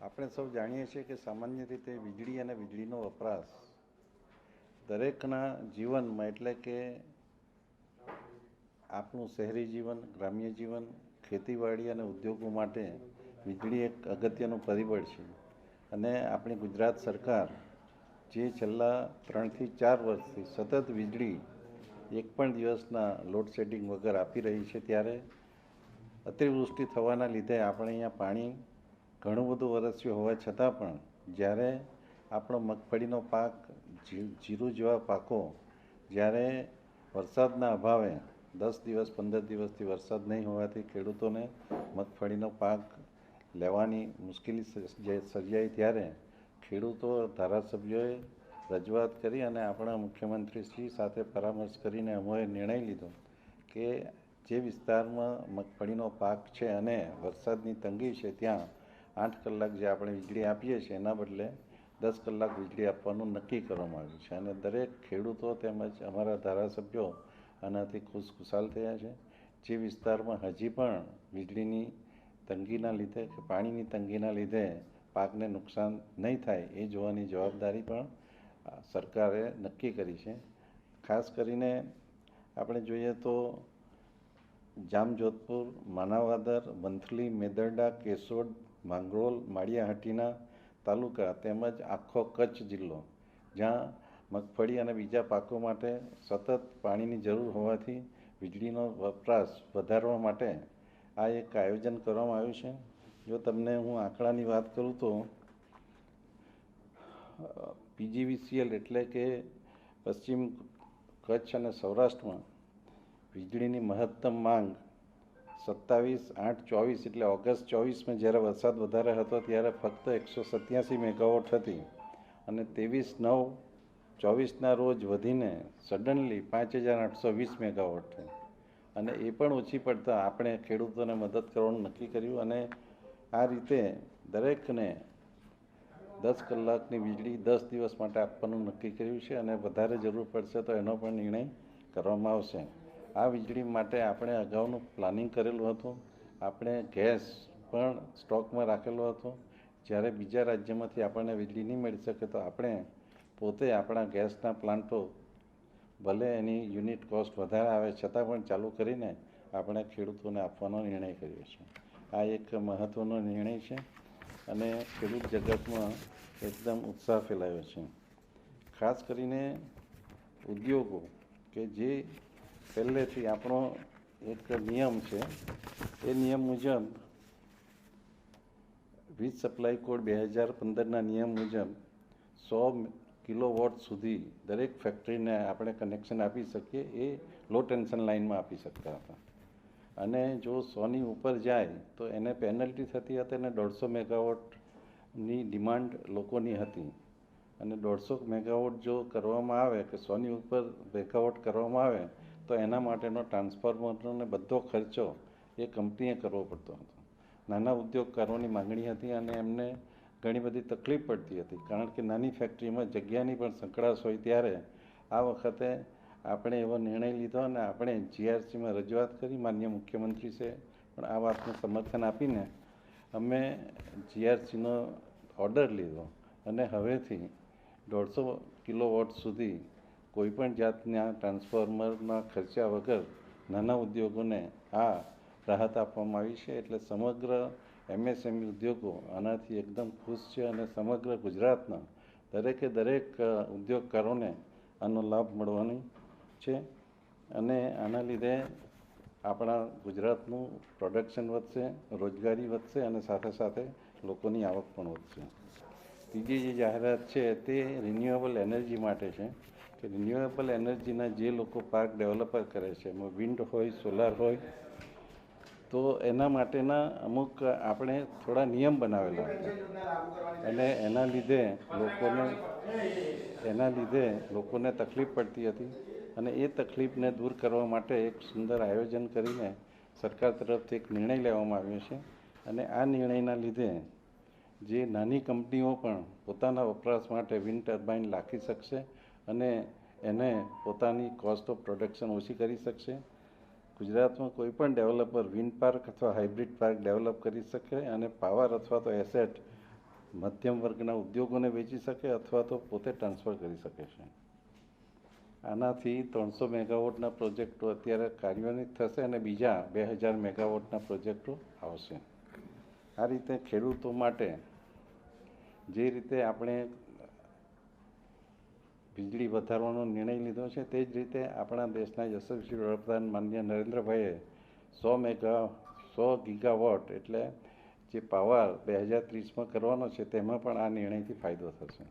આપણે સૌ જાણીએ છીએ કે સામાન્ય રીતે વીજળી અને વીજળીનો વપરાશ દરેકના જીવનમાં એટલે કે આપણું શહેરી જીવન, ગ્રામ્ય જીવન, ખેતીવાડી અને ઉદ્યોગો માટે વીજળી એક અગત્યનું પરિબળ છે. અને આપણી ગુજરાત સરકાર જે છેલ્લા ત્રણથી ચાર વર્ષથી સતત વીજળી એક પણ દિવસના લોડ શેડિંગ વગર આપી રહી છે, ત્યારે અતિવૃષ્ટિ થવાના લીધે આપણે અહીંયા પાણી ઘણું બધું વરસ્યું હોવા છતાં પણ જ્યારે આપણો મગફળીનો પાક જીરું જેવા પાકો જ્યારે વરસાદના અભાવે દસ દિવસ, પંદર દિવસથી વરસાદ નહીં હોવાથી ખેડૂતોને મગફળીનો પાક લેવાની મુશ્કેલી સર્જાઈ ત્યારે ખેડૂતો, ધારાસભ્યોએ રજૂઆત કરી અને આપણા મુખ્યમંત્રી શ્રી સાથે પરામર્શ કરીને અમોએ નિર્ણય લીધો કે જે વિસ્તારમાં મગફળીનો પાક છે અને વરસાદની તંગી છે ત્યાં આઠ કલાક જે આપણે વીજળી આપીએ છીએ, એના બદલે દસ કલાક વીજળી આપવાનું નક્કી કરવામાં આવ્યું છે. અને દરેક ખેડૂતો તેમજ અમારા ધારાસભ્યો આનાથી ખુશખુશાલ થયા છે. જે વિસ્તારમાં હજી પણ વીજળીની તંગીના લીધે કે પાણીની તંગીના લીધે પાકને નુકસાન નહીં થાય એ જોવાની જવાબદારી પણ સરકારે નક્કી કરી છે. ખાસ કરીને આપણે જોઈએ તો જામજોધપુર માનવાદર વંથલી મેદરડા, કેશોદ માંગરોળ, માળિયાહાટીના તાલુકા તેમજ આખો કચ્છ જિલ્લો, જ્યાં મગફળી અને બીજા પાકો માટે સતત પાણીની જરૂર હોવાથી વીજળીનો વપરાશ વધારવા માટે આ એક આયોજન કરવામાં આવ્યું છે. જો તમને હું આંકડાની વાત કરું તો, પીજીવીસીએલ એટલે કે પશ્ચિમ કચ્છ અને સૌરાષ્ટ્રમાં વીજળીની મહત્તમ માંગ સત્તાવીસ, આઠ, ચોવીસ એટલે ઓગસ્ટ ચોવીસમાં જ્યારે વરસાદ વધારે હતો ત્યારે ફક્ત એકસો સત્યાસી મેગાવોટ હતી. અને ત્રેવીસ, નવ, ચોવીસના રોજ વધીને સડનલી પાંચ હજાર આઠસો વીસ મેગાવોટ થઈ અને એ પણ ઓછી પડતા આપણે ખેડૂતોને મદદ કરવાનું નક્કી કર્યું અને આ રીતે દરેકને દસ કલાકની વીજળી દસ દિવસ માટે આપવાનું નક્કી કર્યું છે અને વધારે જરૂર પડશે તો એનો પણ નિર્ણય કરવામાં આવશે. આ વીજળી માટે આપણે અગાઉનું પ્લાનિંગ કરેલું હતું. આપણે ગેસ પણ સ્ટોકમાં રાખેલો હતો. જ્યારે બીજા રાજ્યમાંથી આપણને વીજળી નહીં મળી શકે તો આપણે પોતે આપણા ગેસના પ્લાન્ટો ભલે એની યુનિટ કોસ્ટ વધારે આવે, છતાં પણ ચાલુ કરીને આપણે ખેડૂતોને આપવાનો નિર્ણય કર્યો છે. આ એક મહત્ત્વનો નિર્ણય છે અને ખેડૂત જગતમાં એકદમ ઉત્સાહ ફેલાયો છે. ખાસ કરીને ઉદ્યોગો કે જે પહેલેથી આપણો એક નિયમ છે. એ નિયમ મુજબ વીજ સપ્લાય કોડ બે હજાર પંદરના નિયમ મુજબ સો કિલોવોટ સુધી દરેક ફેક્ટરીને આપણે કનેક્શન આપી શકીએ, એ લો ટેન્શન લાઇનમાં આપી શકતા હતા. અને જો સોની ઉપર જાય, તો એને પેનલ્ટી થતી હતી અને દોઢસો મેગાવોટની ડિમાન્ડ લોકોની હતી. અને દોઢસો મેગાવોટ જો કરવામાં આવે કે સોની ઉપર મેગાવોટ કરવામાં આવે તો એના માટેનો ટ્રાન્સફોર્મરનો બધો ખર્ચો એ કંપનીએ કરવો પડતો હતો. નાના ઉદ્યોગકારોની માંગણી હતી અને એમને ઘણી બધી તકલીફ પડતી હતી. કારણ કે નાની ફેક્ટરીમાં જગ્યાની પણ સંકળાશ હોય ત્યારે આ વખતે આપણે એવો નિર્ણય લીધો અને આપણે જીઆરસીમાં રજૂઆત કરી. માન્ય મુખ્યમંત્રી છે, પણ આ વાતનું સમર્થન આપીને અમે જીઆરસીનો ઓર્ડર લીધો અને હવેથી દોઢસો કિલોવોટ સુધી કોઈપણ જાતના ટ્રાન્સફોર્મરના ખર્ચા વગર નાના ઉદ્યોગોને આ રાહત આપવામાં આવી છે. એટલે સમગ્ર એમએસએમઈ ઉદ્યોગો આનાથી એકદમ ખુશ છે અને સમગ્ર ગુજરાતના દરેકે દરેક ઉદ્યોગકારોને આનો લાભ મળવાની છે. અને આના લીધે આપણા ગુજરાતનું પ્રોડક્શન વધશે, રોજગારી વધશે અને સાથે સાથે લોકોની આવક પણ વધશે. ત્રીજી જે જાહેરાત છે તે રિન્યુએબલ એનર્જી માટે છે. કે રિન્યુએબલ એનર્જીના જે લોકો પાર્ક ડેવલપર કરે છે, એમાં વિન્ડ હોય સોલાર હોય, તો એના માટેના અમુક આપણે થોડા નિયમ બનાવેલા અને એના લીધે લોકોને, એના લીધે લોકોને તકલીફ પડતી હતી અને એ તકલીફને દૂર કરવા માટે એક સુંદર આયોજન કરીને સરકાર તરફથી એક નિર્ણય લેવામાં આવ્યો છે. અને આ નિર્ણયના લીધે જે નાની કંપનીઓ પણ પોતાના વપરાશ માટે વિન્ડ ટર્બાઇન રાખી શકશે અને એને પોતાની કોસ્ટ ઓફ પ્રોડક્શન ઓછી કરી શકશે. ગુજરાતમાં કોઈ પણ ડેવલપર વિન્ડ પાર્ક અથવા હાઇબ્રિડ પાર્ક ડેવલપ કરી શકે અને પાવર અથવા તો એસેટ મધ્યમ વર્ગના ઉદ્યોગોને વેચી શકે અથવા તો પોતે ટ્રાન્સફર કરી શકે છે. આનાથી ત્રણસો મેગાવોટના પ્રોજેક્ટો અત્યારે કાર્યાન્વિત થશે અને બીજા બે હજાર મેગાવોટના પ્રોજેક્ટો આવશે. આ રીતે ખેડૂતો માટે જે રીતે આપણે વીજળી વધારવાનો નિર્ણય લીધો છે, તે જ રીતે આપણા દેશના યશસ્વી વડાપ્રધાન માનનીય નરેન્દ્રભાઈએ સો મેગા, સો ગીગાવોટ એટલે જે પાવર બે હજાર ત્રીસમાં કરવાનો છે, તેમાં પણ આ નિર્ણયથી ફાયદો થશે.